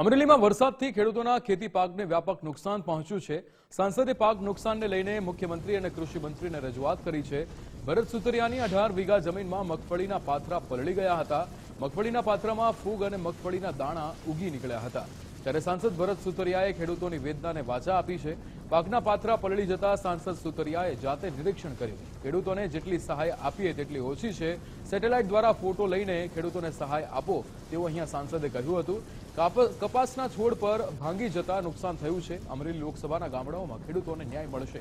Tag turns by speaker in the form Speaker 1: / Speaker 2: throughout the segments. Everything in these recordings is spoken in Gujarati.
Speaker 1: અમરેલીમાં વરસાદથી ખેડૂતોના ખેતી પાકને વ્યાપક નુકસાન પહોંચ્યું છે. સાંસદે પાક નુકસાનને લઈને મુખ્યમંત્રી અને કૃષિ મંત્રીને રજૂઆત કરી છે. ભરત સુતરિયાની અઢાર વીઘા જમીનમાં મગફળીના પાથરા પલળી ગયા હતા. મગફળીના પાત્રમાં ફૂગ અને મગફળીના દાણા ઉગી નીકળ્યા હતા. ત્યારે સાંસદ ભરત સુતરિયાએ ખેડૂતોની વેદનાને વાચા આપી છે. પાકના પાત્રા પલળી જતા સાંસદ સુતરિયાએ જાતે નિરીક્ષણ કર્યું. ખેડૂતોને જેટલી સહાય આપીએ તેટલી ઓછી છે. સેટેલાઇટ દ્વારા ફોટો લઈને ખેડૂતોને સહાય આપો, તેવું અહીંયા સાંસદે કહ્યું હતું. કપાસના છોડ પર ભાંગી જતા નુકસાન થયું છે. અમરેલી લોકસભાના ગામડાઓમાં ખેડૂતોને ન્યાય મળશે.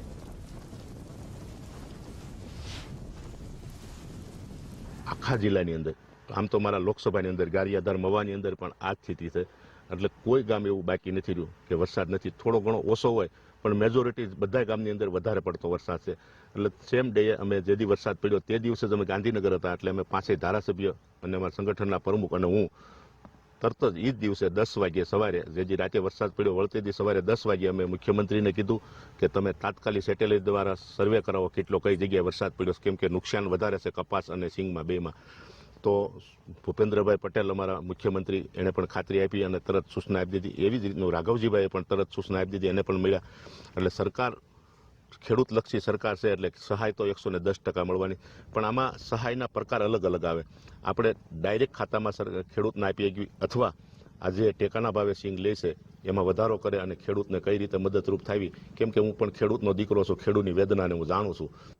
Speaker 2: આખા જિલ્લાની અંદર આમ તો મારા લોકસભાની અંદર ગારિયાધાર મવાની અંદર પણ આ સ્થિતિ છે. એટલે કોઈ ગામ એવું બાકી નથી રહ્યું કે વરસાદ નથી. થોડો ઘણો ઓછો હોય, પણ મેજોરિટી બધા ગામની અંદર વધારે પડતો વરસાદ છે. એટલે સેમ ડે અમે જે દી વરસાદ પડ્યો તે દિવસે જ અમે ગાંધીનગર હતા, એટલે અમે પાંચેય ધારાસભ્ય અને અમારા સંગઠનના પ્રમુખ અને હું તરત જ એ જ દિવસે દસ વાગ્યે સવારે, જે જે રાતે વરસાદ પડ્યો, વળતે દી સવારે દસ વાગ્યે અમે મુખ્યમંત્રીને કીધું કે તમે તાત્કાલિક સેટેલાઇટ દ્વારા સર્વે કરાવો કેટલો કઈ જગ્યાએ વરસાદ પડ્યો કેમ કે નુકસાન વધારે છે કપાસ અને સિંગમાં બેમાં. તો ભૂપેન્દ્રભાઈ પટેલ અમારા મુખ્યમંત્રી, એણે પણ ખાતરી આપી અને તરત સૂચના આપી દીધી. એવી જ રીતનું રાઘવજીભાઈએ પણ તરત સૂચના આપી દીધી, એને પણ મળ્યા. એટલે સરકાર ખેડૂતલક્ષી સરકાર છે, એટલે સહાય તો એકસો ને દસ ટકા મળવાની. પણ આમાં સહાયના પ્રકાર અલગ અલગ આવે. આપણે ડાયરેક્ટ ખાતામાં ખેડૂતને આપી શકીએ અથવા આજે ટેકાના ભાવે સિંગ લે છે, એમાં વધારો કરે અને ખેડૂતને કઈ રીતે મદદરૂપ થાવી કેમ કે હું પણ ખેડૂતનો દીકરો છું, ખેડૂતની વેદનાને હું જાણું છું.